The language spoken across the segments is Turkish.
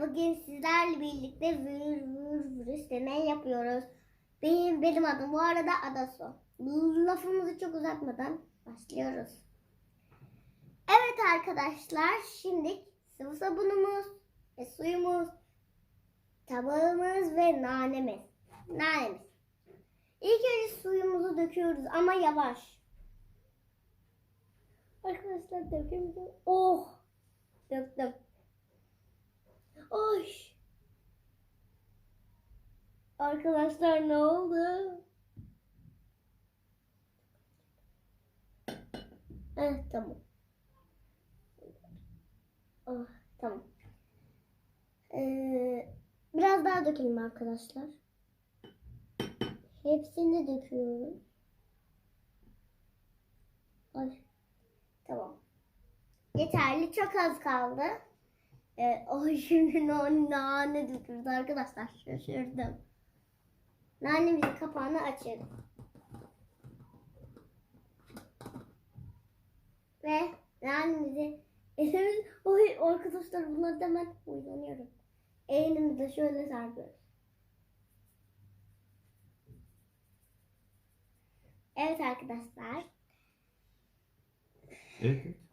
Bugün sizlerle birlikte vır vır virüs deney yapıyoruz. Benim, benim adım bu arada Adasu. Lafımızı çok uzatmadan başlıyoruz. Evet arkadaşlar şimdi sıvı sabunumuz ve suyumuz, tabağımız ve nanemiz. Nanemiz. İlk önce suyumuzu döküyoruz ama yavaş. Arkadaşlar döküyorum. Oh! Döktüm. Oy. Arkadaşlar ne oldu? Eh tamam. Oh, tamam. Ee, biraz daha dökelim arkadaşlar. Hepsini döküyoruz. Ay. Tamam. Yeterli. Çok az kaldı. Ee, o şimdi nane, döküyoruz arkadaşlar. Şaşırdım. Nanemizin kapağını açıyorum. Ve nanemizi elimiz... Oy arkadaşlar bunlar hemen uylanıyorum. Elimizi şöyle sarıyoruz. Evet arkadaşlar. Evet.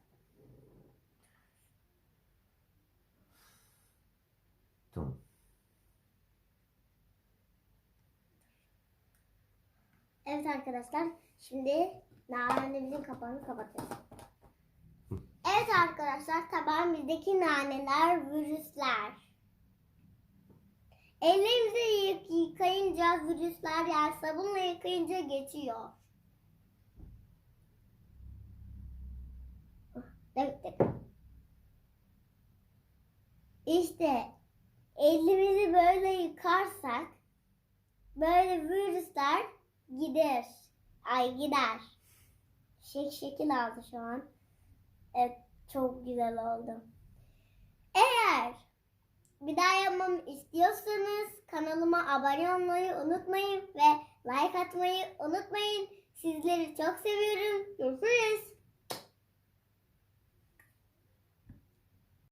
Evet arkadaşlar. Şimdi nanemizin kapağını kapatıyoruz. Evet arkadaşlar tabağımızdaki naneler virüsler. Ellerimizi yık- yıkayınca virüsler yani sabunla yıkayınca geçiyor. Döktük. İşte elimizi böyle yıkarsak böyle virüsler gider. Ay gider. Şek şekil aldı şu an. Evet çok güzel oldu. Eğer bir daha yapmamı istiyorsanız kanalıma abone olmayı unutmayın ve like atmayı unutmayın. Sizleri çok seviyorum. Görüşürüz.